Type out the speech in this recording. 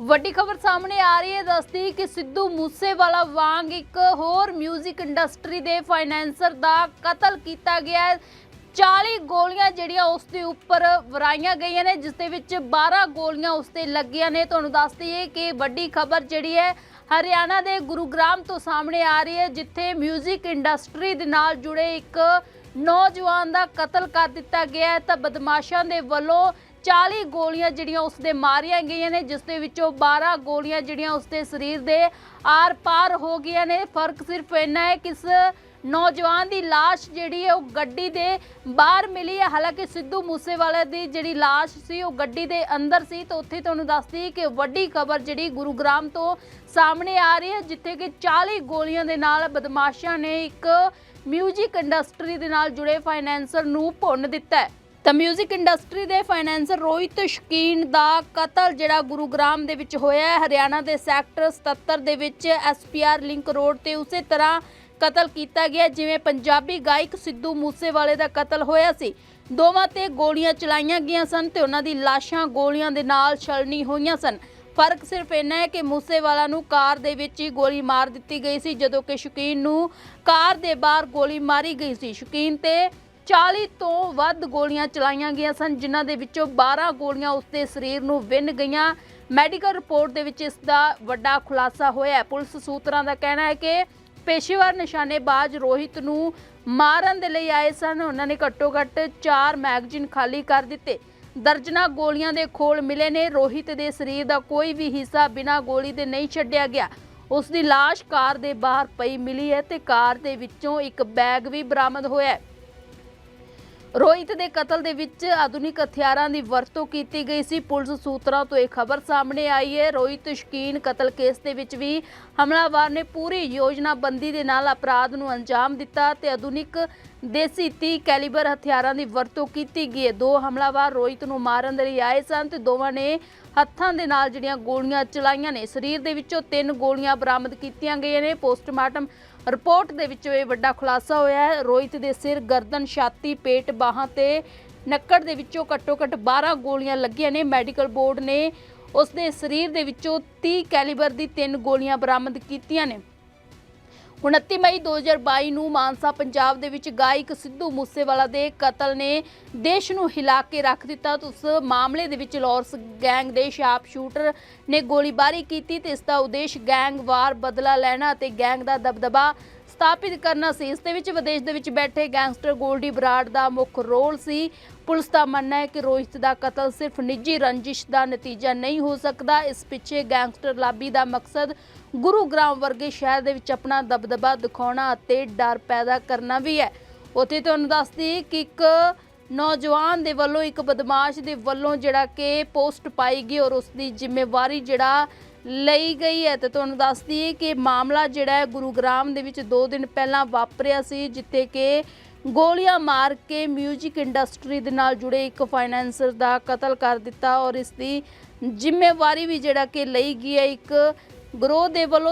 ਵੱਡੀ ਖਬਰ ਸਾਹਮਣੇ ਆ ਰਹੀ ਹੈ ਦੱਸਦੀ ਕਿ ਸਿੱਧੂ ਮੂਸੇਵਾਲਾ ਵਾਂਗ ਇੱਕ ਹੋਰ 뮤직 ਇੰਡਸਟਰੀ ਦੇ ਫਾਈਨੈਂਸਰ ਦਾ ਕਤਲ ਕੀਤਾ ਗਿਆ ਹੈ 40 ਗੋਲੀਆਂ ਜਿਹੜੀਆਂ ਉਸ ਦੇ ਉੱਪਰ ਵਰਾਈਆਂ ਗਈਆਂ ਨੇ ਜਿਸ ਦੇ ਵਿੱਚ 12 ਗੋਲੀਆਂ ਉਸ ਤੇ ਲੱਗੀਆਂ ਨੇ ਤੁਹਾਨੂੰ ਦੱਸ ਦਈਏ ਕਿ ਵੱਡੀ ਖਬਰ ਜਿਹੜੀ ਹੈ ਹਰਿਆਣਾ ਦੇ ਗੁਰੂਗ੍ਰਾਮ ਤੋਂ ਸਾਹਮਣੇ ਆ ਰਹੀ ਹੈ ਜਿੱਥੇ 뮤직 ਇੰਡਸਟਰੀ ਦੇ ਨਾਲ ਜੁੜੇ ਇੱਕ ਨੌਜਵਾਨ ਦਾ ਕਤਲ ਕਰ ਦਿੱਤਾ ਗਿਆ ਹੈ ਤਾਂ ਬਦਮਾਸ਼ਾਂ ਦੇ ਵੱਲੋਂ 40 ਗੋਲੀਆਂ ਜਿਹੜੀਆਂ ਉਸ ਦੇ ਮਾਰੀਆਂ ਗਈਆਂ ਨੇ, ਜਿਸ ਦੇ ਵਿੱਚੋਂ 12 ਗੋਲੀਆਂ ਜਿਹੜੀਆਂ ਉਸ ਦੇ ਸਰੀਰ ਦੇ ਆਰ-ਪਾਰ ਹੋ ਗਈਆਂ ਨੇ। ਫ਼ਰਕ ਸਿਰਫ ਇੰਨਾ ਹੈ ਕਿਸ ਨੌਜਵਾਨ ਦੀ ਲਾਸ਼ ਜਿਹੜੀ ਹੈ, ਉਹ ਗੱਡੀ ਦੇ ਬਾਹਰ ਮਿਲੀ ਹੈ। ਹਾਲਾਂਕਿ ਸਿੱਧੂ ਮੂਸੇਵਾਲੇ ਦੀ ਜਿਹੜੀ ਲਾਸ਼ ਸੀ, ਉਹ ਗੱਡੀ ਦੇ ਅੰਦਰ ਸੀ। ਤਾਂ ਉੱਥੇ ਤੁਹਾਨੂੰ ਦੱਸਦੀ ਕਿ ਵੱਡੀ ਖਬਰ ਜਿਹੜੀ ਗੁਰੂਗ੍ਰਾਮ ਤੋਂ ਸਾਹਮਣੇ ਆ ਰਹੀ ਹੈ, ਜਿੱਥੇ ਕਿ 40 ਗੋਲੀਆਂ ਦੇ ਨਾਲ ਬਦਮਾਸ਼ਾਂ ਨੇ ਇੱਕ ਮਿਊਜ਼ਿਕ ਇੰਡਸਟਰੀ ਦੇ ਨਾਲ ਜੁੜੇ ਫਾਈਨੈਂਸਰ ਨੂੰ ਭੁੰਨ ਦਿੱਤਾ ਹੈ। ਤਾਂ 뮤직 ਇੰਡਸਟਰੀ ਦੇ ਫਾਈਨੈਂਸਰ ਰੋਹਿਤ ਸ਼ਕੀਨ ਦਾ ਕਤਲ, ਜਿਹੜਾ ਗੁਰੂਗ੍ਰਾਮ ਦੇ ਵਿੱਚ ਹੋਇਆ ਹੈ। ਹਰਿਆਣਾ ਦੇ ਸੈਕਟਰ 77 ਦੇ ਵਿੱਚ ਐਸਪੀਆਰ ਲਿੰਕ ਰੋਡ ਤੇ ਉਸੇ ਤਰ੍ਹਾਂ ਕਤਲ ਕੀਤਾ ਗਿਆ, ਜਿਵੇਂ ਪੰਜਾਬੀ ਗਾਇਕ ਸਿੱਧੂ ਮੂਸੇਵਾਲੇ ਦਾ ਕਤਲ ਹੋਇਆ ਸੀ। ਦੋਵਾਂ ਤੇ ਗੋਲੀਆਂ ਚਲਾਈਆਂ ਗਈਆਂ ਸਨ ਤੇ ਉਹਨਾਂ ਦੀ ਲਾਸ਼ਾਂ ਗੋਲੀਆਂ ਦੇ ਨਾਲ ਛਲਣੀ ਹੋਈਆਂ ਸਨ। ਫ਼ਰਕ ਸਿਰਫ ਇੰਨਾ ਹੈ ਕਿ ਮੂਸੇਵਾਲਾ ਨੂੰ ਕਾਰ ਦੇ ਵਿੱਚ ਹੀ ਗੋਲੀ ਮਾਰ ਦਿੱਤੀ ਗਈ ਸੀ, ਜਦੋਂ ਕਿ ਸ਼ਕੀਨ ਨੂੰ ਕਾਰ ਦੇ ਬਾਹਰ ਗੋਲੀ ਮਾਰੀ ਗਈ ਸੀ। ਸ਼ਕੀਨ ਤੇ 40 ਤੋਂ ਵੱਧ ਗੋਲੀਆਂ ਚਲਾਈਆਂ ਗਈਆਂ ਸਨ, ਜਿਨ੍ਹਾਂ ਦੇ ਵਿੱਚੋਂ 12 ਗੋਲੀਆਂ ਉਸਦੇ ਸਰੀਰ ਨੂੰ ਵਿੰਨ ਗਈਆਂ। ਮੈਡੀਕਲ ਰਿਪੋਰਟ ਦੇ ਵਿੱਚ ਇਸ ਦਾ ਵੱਡਾ ਖੁਲਾਸਾ ਹੋਇਆ ਪੁਲਿਸ ਸੂਤਰਾਂ ਦਾ ਕਹਿਣਾ ਹੈ ਕਿ ਪੇਸ਼ੇਵਰ ਨਿਸ਼ਾਨੇਬਾਜ਼ ਰੋਹਿਤ ਨੂੰ ਮਾਰਨ ਦੇ ਲਈ ਆਏ ਸਨ। ਉਹਨਾਂ ਨੇ ਘੱਟੋ ਘੱਟ 4 ਮੈਗਜ਼ੀਨ ਖਾਲੀ ਕਰ ਦਿੱਤੇ। ਦਰਜਨਾ ਗੋਲੀਆਂ ਦੇ ਖੋਲ ਮਿਲੇ ਨੇ। ਰੋਹਿਤ ਦੇ ਸਰੀਰ ਦਾ ਕੋਈ ਵੀ ਹਿੱਸਾ ਬਿਨਾਂ ਗੋਲੀ ਦੇ ਨਹੀਂ ਛੱਡਿਆ ਗਿਆ। ਉਸ ਦੀ ਲਾਸ਼ ਕਾਰ ਦੇ ਬਾਹਰ ਪਈ ਮਿਲੀ ਹੈ ਤੇ ਕਾਰ ਦੇ ਵਿੱਚੋਂ ਇੱਕ ਬੈਗ ਵੀ ਬਰਾਮਦ ਹੋਇਆ ਹੈ। ਰੋਹਿਤ ਦੇ ਕਤਲ ਦੇ ਵਿੱਚ ਆਧੁਨਿਕ ਹਥਿਆਰਾਂ ਦੀ ਵਰਤੋਂ ਕੀਤੀ ਗਈ ਸੀ। ਪੁਲਿਸ ਸੂਤਰਾਂ ਤੋਂ ਇਹ ਖਬਰ ਸਾਹਮਣੇ ਆਈ ਹੈ। ਰੋਹਿਤ ਸ਼ਕੀਨ ਕਤਲ ਕੇਸ ਦੇ ਵਿੱਚ ਵੀ ਹਮਲਾਵਰ ਨੇ ਪੂਰੀ ਯੋਜਨਾਬੰਦੀ ਦੇ ਨਾਲ ਅਪਰਾਧ ਨੂੰ ਅੰਜਾਮ ਦਿੱਤਾ ਤੇ ਆਧੁਨਿਕ ਦੇਸੀ 30 ਕੈਲੀਬਰ ਹਥਿਆਰਾਂ ਦੀ ਵਰਤੋਂ ਕੀਤੀ ਗਈ ਹੈ। ਦੋ ਹਮਲਾਵਰ ਰੋਹਿਤ ਨੂੰ ਮਾਰਨ ਦੇ ਲਈ ਆਏ ਸਨ ਤੇ ਦੋਵਾਂ ਨੇ ਹੱਥਾਂ ਦੇ ਨਾਲ ਜਿਹੜੀਆਂ ਗੋਲੀਆਂ ਚਲਾਈਆਂ ਨੇ, ਸਰੀਰ ਦੇ ਵਿੱਚੋਂ ਤਿੰਨ ਗੋਲੀਆਂ ਬਰਾਮਦ ਕੀਤੀਆਂ ਗਈਆਂ ਨੇ। ਪੋਸਟਮਾਰਟਮ ਰਿਪੋਰਟ ਦੇ ਵਿੱਚੋਂ ਇਹ ਵੱਡਾ ਖੁਲਾਸਾ ਹੋਇਆ ਹੈ। ਰੋਹਿਤ ਦੇ ਸਿਰ ਗਰਦਨ, ਛਾਤੀ, ਪੇਟ, ਬਾਹਾਂ ਤੇ ਨੱਕੜ ਦੇ ਵਿੱਚੋਂ ਘੱਟੋ ਘੱਟ 12 ਗੋਲੀਆਂ ਲੱਗੀਆਂ ਨੇ। ਮੈਡੀਕਲ ਬੋਰਡ ਨੇ ਉਸ ਦੇ ਸਰੀਰ ਦੇ ਵਿੱਚੋਂ 30 ਕੈਲੀਬਰ ਦੀ ਤਿੰਨ ਗੋਲੀਆਂ ਬਰਾਮਦ ਕੀਤੀਆਂ ਨੇ। 29 ਮਈ 2022 ਨੂੰ ਮਾਨਸਾ, ਪੰਜਾਬ ਦੇ ਵਿੱਚ ਗਾਇਕ ਸਿੱਧੂ ਮੂਸੇਵਾਲਾ ਦੇ ਕਤਲ ਨੇ ਦੇਸ਼ ਨੂੰ ਹਿਲਾ ਕੇ ਰੱਖ ਦਿੱਤਾ। ਤੇ ਉਸ ਮਾਮਲੇ ਦੇ ਵਿੱਚ ਲਾਰਸ ਗੈਂਗ ਦੇ ਸ਼ਾਪ ਸ਼ੂਟਰ ਨੇ ਗੋਲੀਬਾਰੀ ਕੀਤੀ ਤੇ ਇਸ ਦਾ ਉਦੇਸ਼ ਗੈਂਗਵਾਰ ਬਦਲਾ ਲੈਣਾ ਅਤੇ ਗੈਂਗ ਦਾ ਦਬਦਬਾ ਸਥਾਪਿਤ ਕਰਨਾ ਸੀ। ਇਸ ਦੇ ਵਿੱਚ ਵਿਦੇਸ਼ ਦੇ ਵਿੱਚ ਬੈਠੇ ਗੈਂਗਸਟਰ ਗੋਲਡੀ ਬਰਾੜ ਦਾ ਮੁੱਖ ਰੋਲ ਸੀ। ਪੁਲਿਸ ਦਾ ਮੰਨਣਾ ਹੈ ਕਿ ਰੋਹਿਤ ਦਾ ਕਤਲ ਸਿਰਫ ਨਿੱਜੀ ਰੰਜਿਸ਼ ਦਾ ਨਤੀਜਾ ਨਹੀਂ ਹੋ ਸਕਦਾ। ਇਸ ਪਿੱਛੇ ਗੈਂਗਸਟਰ ਲਾਬੀ ਦਾ ਮਕਸਦ ਗੁਰੂਗ੍ਰਾਮ ਵਰਗੇ ਸ਼ਹਿਰ ਦੇ ਵਿੱਚ ਆਪਣਾ ਦਬਦਬਾ ਦਿਖਾਉਣਾ ਅਤੇ ਡਰ ਪੈਦਾ ਕਰਨਾ ਵੀ ਹੈ। ਉੱਥੇ ਤੁਹਾਨੂੰ ਦੱਸਦੀ ਕਿ ਇੱਕ ਨੌਜਵਾਨ ਦੇ ਵੱਲੋਂ, ਇੱਕ ਬਦਮਾਸ਼ ਦੇ ਵੱਲੋਂ ਜਿਹੜਾ ਕਿ ਪੋਸਟ ਪਾਈ ਗਈ ਔਰ ਉਸ ਦੀ ਜ਼ਿੰਮੇਵਾਰੀ ਜਿਹੜਾ ਲਈ ਗਈ ਹੈ। ਤੇ ਤੁਹਾਨੂੰ ਦੱਸਦੀ ਦਈਏ ਕਿ ਮਾਮਲਾ ਜਿਹੜਾ ਹੈ ਗੁਰੂਗ੍ਰਾਮ ਦੇ ਵਿੱਚ 2 ਦਿਨ ਪਹਿਲਾਂ ਵਾਪਰਿਆ ਸੀ, ਜਿੱਥੇ ਕਿ ਗੋਲੀਆਂ ਮਾਰ ਕੇ 뮤직 ਇੰਡਸਟਰੀ ਦੇ ਨਾਲ ਜੁੜੇ ਇੱਕ ਫਾਈਨੈਂਸਰ ਦਾ ਕਤਲ ਕਰ ਦਿੱਤਾ ਔਰ ਇਸ ਦੀ ਜ਼ਿੰਮੇਵਾਰੀ ਵੀ ਜਿਹੜਾ ਕਿ ਲਈ ਗਈ ਹੈ। ਇੱਕ ਗਰੋਹ ਦੇ ਵੱਲੋਂ